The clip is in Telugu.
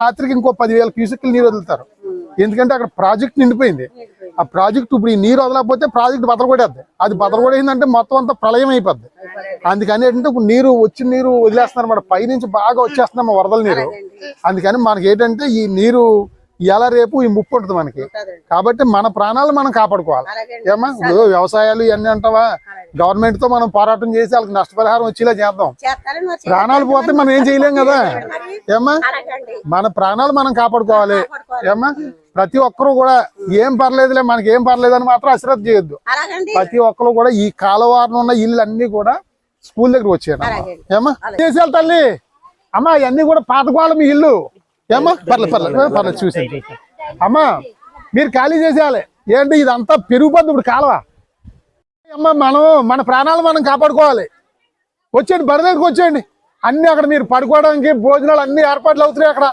రాత్రికి ఇంకో పదివేల క్యూసెక్లు నీరు వదులుతారు. ఎందుకంటే అక్కడ ప్రాజెక్ట్ నిండిపోయింది. ఆ ప్రాజెక్ట్ ఇప్పుడు ఈ నీరు వదలకపోతే ప్రాజెక్ట్ బదలగొడేద్ది అది బదలగొడేసిందంటే మొత్తం అంతా ప్రళయం అయిపోద్ది. అందుకని ఏంటంటే ఇప్పుడు నీరు వచ్చిన నీరు వదిలేస్తున్నారు అన్నమాట. పైనుంచి బాగా వచ్చేస్తున్నాం వరదల నీరు. అందుకని మనకి ఏంటంటే ఈ నీరు ఎలా రేపు ఈ ముప్పు ఉంటుంది మనకి. కాబట్టి మన ప్రాణాలు మనం కాపాడుకోవాలి. ఏమా ఇప్పుడు వ్యవసాయాలు ఇవన్నీ అంటావా? గవర్నమెంట్తో మనం పోరాటం చేసి వాళ్ళకి నష్టపరిహారం వచ్చేలా చేద్దాం. ప్రాణాలు పోతే మనం ఏం చేయలేం కదా? ఏమ్మా? మన ప్రాణాలు మనం కాపాడుకోవాలి. ఏమ్మా? ప్రతి ఒక్కరూ కూడా ఏం పర్లేదులే మనకి ఏం పర్లేదు అని మాత్రం అశ్రద్ధ చేయొద్దు. ప్రతి ఒక్కరు కూడా ఈ కాలవారం ఉన్న ఇల్లు అన్ని కూడా స్కూల్ దగ్గర వచ్చాను అలాగే. ఏమ్మా? చేసేయాలి తల్లి? అమ్మా ఇవన్నీ కూడా పాతకోవాలి మీ ఇల్లు. ఏమ్మా? పర్లేదు పర్లేదు. పర్లేదు చూసి అమ్మా మీరు ఖాళీ చేసేయాలి. ఏంటి ఇదంతా పెరిగిపోద్ది ఇప్పుడు కాలువ? అమ్మా మనం మన ప్రాణాలు మనం కాపాడుకోవాలి. వచ్చేయండి బరి దగ్గరికి వచ్చేయండి. అన్ని అక్కడ మీరు పడుకోవడానికి భోజనాలు అన్ని ఏర్పాట్లు అవుతున్నాయి అక్కడ.